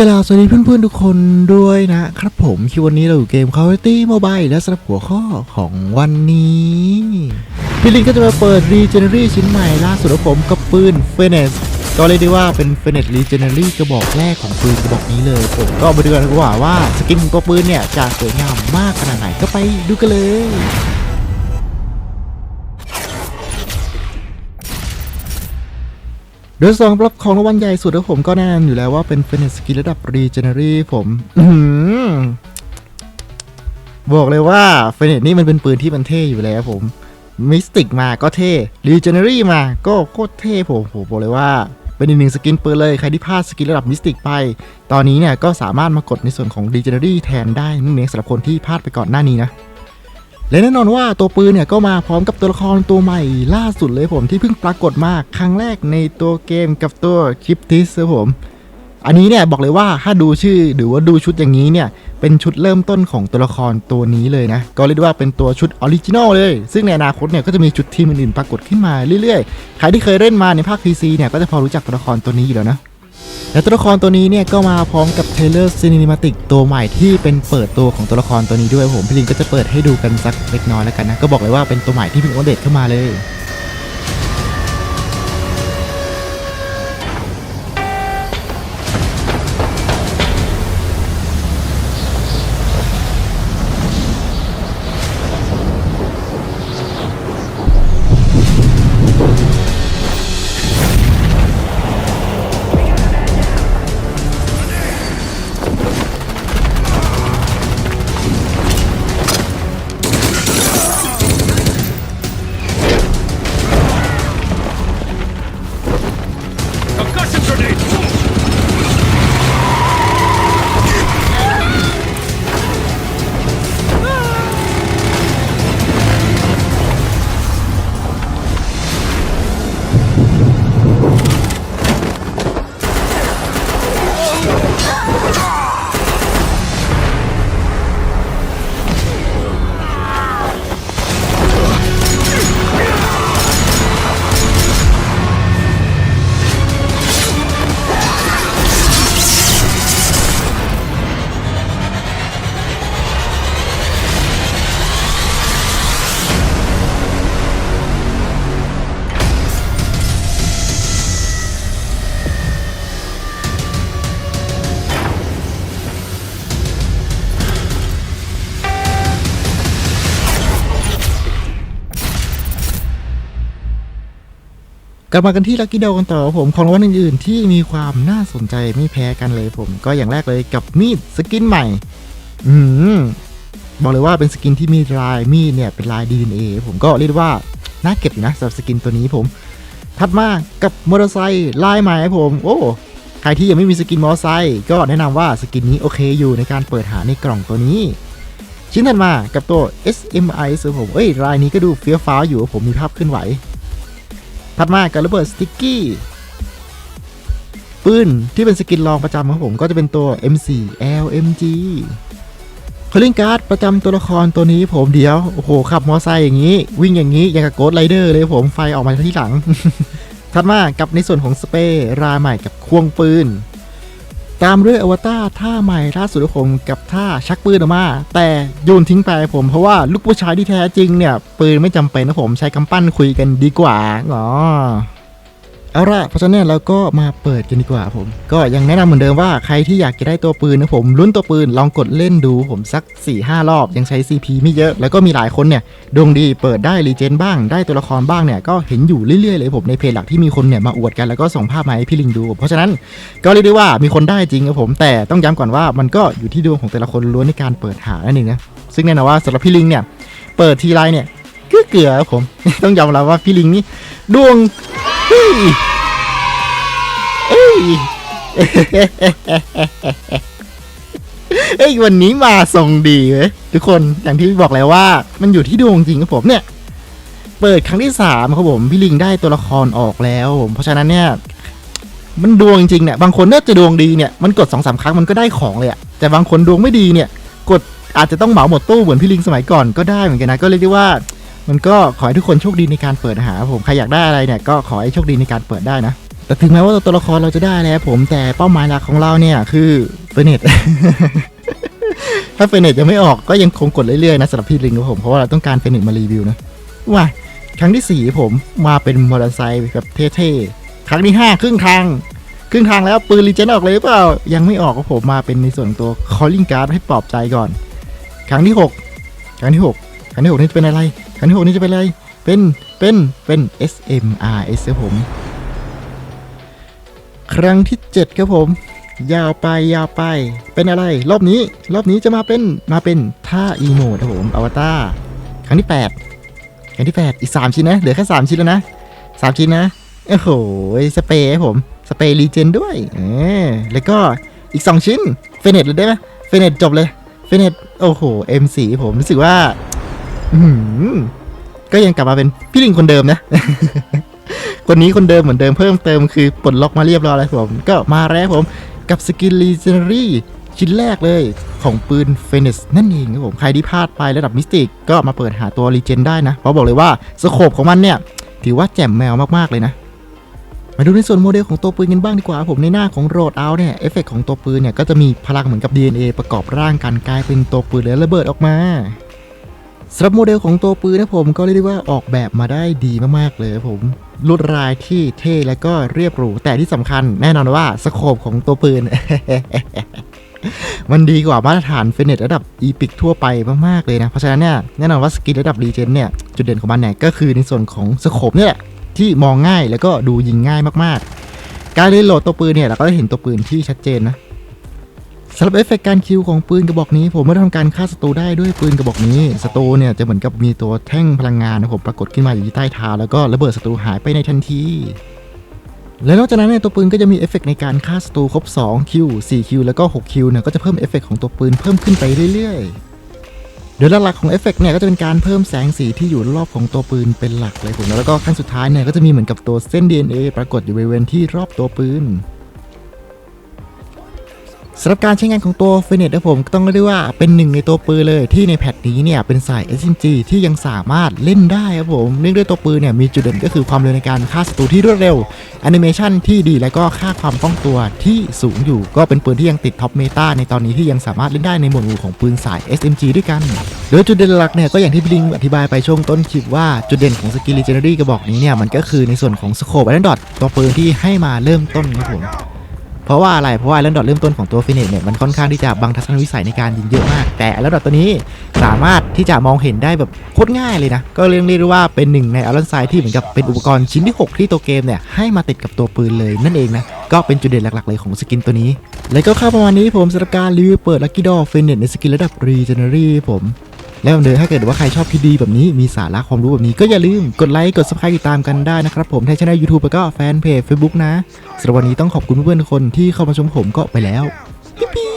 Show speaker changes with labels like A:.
A: กล่าวสวัสดีเพื่อนๆทุกคนด้วยนะครับผมคิดวันนี้เราอยู่เกม Call of Duty Mobile และสำหรับหัวข้อของวันนี้พี่ลิงก็จะมาเปิด Regenery ชิ้นใหม่ล่าสุดของผมกับปืน f e n e s ก็เรียกได้ว่าเป็น f e n e s Regenery กระบอกแรกของปืนกระบอกนี้เลยผมก็มาดูกันดีกว่าว่าสกินของตัวปืนเนี่ยจะสวยงามมากขนาดไหนก็ไปดูกันเลย โดยสองรับของรางวัลใหญ่สุดของผมก็แน่นอนอยู่แล้วว่าเป็นเฟนสกิลระดับรีเจเนอรี่ผมบอกเลยว่าเฟนนี่มันเป็นปืนที่มันเท่อยู่แล้วผมมิสติกมาก็เท่รีเจเนอรี่มาก็โคตรเท่ผมผมบอกเลยว่า เป็นอีกหนึ่งสกินปืนเลยใครที่พลาดสกินระดับมิสติกไป ตอนนี้เนี่ยก็สามารถมากดในส่วนของรีเจเนอรี่แทนได้นั่นเองสำหรับคนที่พลาดไปก่อนหน้านี้นะ และแน่นอนว่าตัวปืนเนี่ยก็มาพร้อมกับตัวละครตัวใหม่ล่าสุดเลยผมที่เพิ่งปรากฏมาครั้งแรกในตัวเกมกับตัวคลิปทิสครับผม อันนี้เนี่ยบอกเลยว่าถ้าดูชื่อหรือว่าดูชุดอย่างนี้เนี่ยเป็นชุดเริ่มต้นของตัวละครตัวนี้เลยนะ ก็เรียกว่าเป็นตัวชุดออริจินอลเลย ซึ่งในอนาคตเนี่ยก็จะมีชุดทีมอื่นๆปรากฏขึ้นมาเรื่อยๆ ใครที่เคยเล่นมาในภาค PC เนี่ยก็จะพอรู้จักตัวละครตัวนี้อยู่แล้วนะ และตัวละครตัวนี้เนี่ยก็มาพร้อมกับเทเลอร์ซีนิมาติกตัวใหม่ที่เป็นเปิดตัวของตัวละครตัวนี้ด้วยผมพี่ลิงก็จะเปิดให้ดูกันสักเล็กน้อยแล้วกันนะก็บอกเลยว่าเป็นตัวใหม่ที่เพิ่งอัปเดตเข้ามาเลย กลับมากันที่ลักกี้เดอกันต่อผมของรางวัลอื่นๆ ที่มีความน่าสนใจไม่แพ้กันเลยผม ก็อย่างแรกเลยกับมีดสกินใหม่ อืมบอกเลยว่าเป็นสกินที่มีลายมีดเนี่ยเป็นลาย DNA ผมก็เรียกได้ว่าน่าเก็บอยู่นะสำหรับสกินตัวนี้ผม ถัดมากับมอเตอร์ไซค์ลายใหม่ผม โอ้ใครที่ยังไม่มีสกินมอเตอร์ไซค์ก็แนะนำว่าสกินนี้โอเคอยู่ในการเปิดหาในกล่องตัวนี้ ชิ้นถัดมากับตัว SMI ซึ่งผมเอ้ยลายนี้ก็ดูเฟี้ยวฟ้าวอยู่ผมมีภาพเคลื่อนไหว ถัดมากับระเบิดสติกกี้ปืนที่เป็นสกินรองประจำของผมก็จะเป็นตัว M4 LMG คอลลิงการ์ดประจำตัวละครตัวนี้ผมเดียว โอ้โห ขับมอไซค์อย่างนี้ วิ่งอย่างนี้ อย่างกับโกดไรเดอร์เลยผมไฟออกมาที่หลัง ถัดมากับในส่วนของสเปรย์ราใหม่กับควงปืน ตามด้วยอวตารท่าใหม่ท่าสุดของผมกับท่าชักปืนออกมา แต่โยนทิ้งไปผมเพราะว่าลูกผู้ชายที่แท้จริงเนี่ย ปืนไม่จำเป็นนะผมใช้กำปั้นคุยกันดีกว่าอ๋อ เอาละเพราะฉะนั้นเราก็มาเปิดกันดีกว่าผม ก็ยังแนะนำเหมือนเดิมว่าใครที่อยากจะได้ตัวปืนนะผมลุ้นตัวปืนลองกดเล่นดูผมสัก 4-5รอบยังใช้ CP ไม่เยอะ แล้วก็มีหลายคนเนี่ยดวงดีเปิดได้รีเจนบ้างได้ตัวละครบ้างเนี่ยก็เห็นอยู่เรื่อยๆเลยผมในเพจหลักที่มีคนเนี่ยมาอวดกันแล้วก็ส่งภาพมาให้พี่ลิงดู เพราะฉะนั้นก็เรียกได้ว่ามีคนได้จริงครับผมแต่ต้องย้ำก่อนว่ามันก็อยู่ที่ดวงของแต่ละคนล้วนในการเปิดหานั่นเองนะซึ่งแน่นอนว่าสำหรับพี่ลิงเนี่ยเปิดทีไรเนี่ยเกลือเกือครับผมต้องยอมรับว่าพี่ลิงนี่ดวง เฮ้ยเอ้ยเอ้ยวันนี้มาทรงดีเว้ยทุกคนอย่างที่บอกแล้วว่า มันอยู่ที่ดวงจริงครับผมเนี่ย เปิดครั้งที่สามครับผมพี่ลิงได้ตัวละครออกแล้วผมเพราะฉะนั้นเนี่ย มันดวงจริงเนี่ยบางคนน่าจะดวงดีเนี่ยมันกดสองสามครั้งมันก็ได้ของเลยอะแต่บางคนดวงไม่ดีเนี่ย กดอาจจะต้องเหมาหมดตู้เหมือนพี่ลิงสมัยก่อนก็ได้เหมือนกันนะก็เรียกได้ว่า มันก็ขอให้ทุกคนโชคดีในการเปิดหาผมใครอยากได้อะไรเนี่ยก็ขอให้โชคดีในการเปิดได้นะ แต่ถึงแม้ว่าตัวละครเราจะได้แล้วผมแต่เป้าหมายหลักของเราเนี่ยคือเฟเนตถ้าเฟเนตยังไม่ออกก็ยังคงกดเรื่อยๆนะสำหรับพี่ลิงครับผมเพราะว่าเราต้องการเฟเนตมารีวิวนะว่าครั้งที่สี่ผมมาเป็นมอเตอร์ไซค์แบบเท่ๆครั้งที่ห้าครึ่งทางครึ่งทางแล้วปืนรีเจนออกเลยเปล่ายังไม่ออกครับผมมาเป็นในส่วนของตัว calling card ให้ปลอบใจก่อน ครั้งที่หกครั้งที่หกครั้งที่หกนี่จะเป็นอะไร ครั้งที่หกนี่จะเป็นอะไร เป็น เป็น เป็น SMRS ครับผม ครั้งที่เจ็ดครับผม ยาวไปยาวไป เป็นอะไร รอบนี้ รอบนี้จะมาเป็น มาเป็นท่าอีโมดครับผม อวตาร ครั้งที่แปดครั้งที่แปดอีกสามชิ้นนะ เหลือแค่สามชิ้นแล้วนะสามชิ้นนะ โอ้โห สเปรย์ครับผม สเปรย์รีเจนด้วยเออแล้วก็อีก 2 ชิ้น เฟเนตเลยได้ไหมเฟเนตจบเลยเฟเนตโอ้โห M4 ผมรู้สึกว่า ก็ยังกลับมาเป็นพี่ลิงคนเดิมนะ คนนี้คนเดิมเหมือนเดิมเพิ่มเติมคือปลดล็อกมาเรียบร้อยแล้วผม ก็มาแล้วผมกับสกินรีเจนรี่ชิ้นแรกเลยของปืนเฟเนสนั่นเองครับผม ใครที่พลาดไประดับมิสติกก็มาเปิดหาตัวรีเจนได้นะ เพราะบอกเลยว่าสโคปของมันเนี่ย ถือว่าแจ่มแมวมาก ๆ เลยนะ มาดูในส่วนโมเดลของตัวปืนกันบ้างดีกว่าผมในหน้าของโรดเอาเนี่ยเอฟเฟกของตัวปืนเนี่ยก็จะมีพลังเหมือนกับ DNA ประกอบร่างกันกลายเป็นตัวปืนและระเบิดออกมา สำหรับโมเดลของตัวปืนนะผมก็เรียกได้ว่าออกแบบมาได้ดีมากๆเลยผมลวดลายที่เท่และก็เรียบหรู แต่ที่สำคัญแน่นอนว่าสโคปของตัวปืน มันดีกว่ามาตรฐานเฟเนตระดับอีพิกทั่วไปมากๆเลยนะ เพราะฉะนั้นเนี่ยแน่นอนว่าสกิลระดับรีเจนเนี่ย จุดเด่นของมันเนี่ยก็คือในส่วนของสโคปเนี่ยแหละที่มองง่ายแล้วก็ดูยิงง่ายมากๆ การเล่นโหลดตัวปืนเนี่ยเราก็จะเห็นตัวปืนที่ชัดเจนนะ สำหรับเอฟเฟกต์การคิวของปืนกระบอกนี้ผมไม่ได้ทำการฆ่าศัตรูได้ด้วยปืนกระบอกนี้ศัตรูเนี่ยจะเหมือนกับมีตัวแท่งพลังงานนะผมปรากฏขึ้นมาอยู่ที่ใต้เท้าแล้วก็ระเบิดศัตรูหายไปในทันทีและนอกจากนั้นเนี่ยตัวปืนก็จะมีเอฟเฟกต์ในการฆ่าศัตรูครบ2คิว4คิวแล้วก็6คิวเนี่ยก็จะเพิ่มเอฟเฟกต์ของตัวปืนเพิ่มขึ้นไปเรื่อยๆ โดยหลักๆของเอฟเฟกต์เนี่ยก็จะเป็นการเพิ่มแสงสีที่อยู่รอบของตัวปืนเป็นหลักเลยผมแล้วก็ขั้นสุดท้ายเนี่ยก็จะมีเหมือนกับตัวเส้น DNA ปรากฏอยู่บริเวณที่รอบตัวปืน สำหรับการใช้งานของตัวเฟเนตนะผมต้องเรียกว่าเป็นหนึ่งในตัวปืนเลยที่ในแพทนี้เนี่ยเป็นสาย SMG ที่ยังสามารถเล่นได้ครับผมเนื่องด้วยตัวปืนเนี่ยมีจุดเด่นก็คือความเร็วในการฆ่าศัตรูที่รวดเร็วแอนิเมชันที่ดีและก็ค่าความคล่องตัวที่สูงอยู่ ก็เป็นปืนที่ยังติดท็อปเมตาในตอนนี้ที่ยังสามารถเล่นได้ในหมวดหมู่ของปืนสาย SMG ด้วยกัน โดยจุดเด่นหลักเนี่ยก็อย่างที่พี่ลิงอธิบายไปช่วงต้นคลิปว่าจุดเด่นของสกิล l ีเจน a รี่กระบอกนี้เนี่ยมันก็คือในส่วนของสโคปไอรอนดอทตัวปืนที่ให้มาเริ่มต้นครับผม เพราะว่าอะไร เพราะว่าไอรอนดอทเริ่มต้นของตัวฟินิชเนี่ยมันค่อนข้างที่จะบังทัศนวิสัยในการยิงเยอะมาก แต่ไอรอนดอทตัวนี้สามารถที่จะมองเห็นได้แบบโคตรง่ายเลยนะ ก็เรียกได้ว่าเป็นหนึ่งในอรอนไซที่เหมือนกับเป็นอุปกรณ์ชิ้นที่ 6 ที่ตัวเกมเนี่ยให้มาติดกับตัวปืนเลยนั่นเองนะ ก็เป็นจุดเด่นหลักๆเลยของสกินตัวนี้ แล้วก็ข้าประมาณนี้ผมสำหรับการรีวิวเปิดลักกี้ดอฟินิชในสกินระดับรีเจเนอรี่ผม แล้วเดิมถ้าเกิดว่าใครชอบคลิปดีแบบนี้มีสาระความรู้แบบนี้ก็อย่าลืมกดไลค์กด subscribe ติดตามกันได้นะครับผมทั้งช่อง YouTube แล้วก็แฟนเพจ Facebook นะสำหรับวันนี้ต้องขอบคุณเพื่อนๆทุกคนที่เข้ามาชมผมก็ไปแล้วปี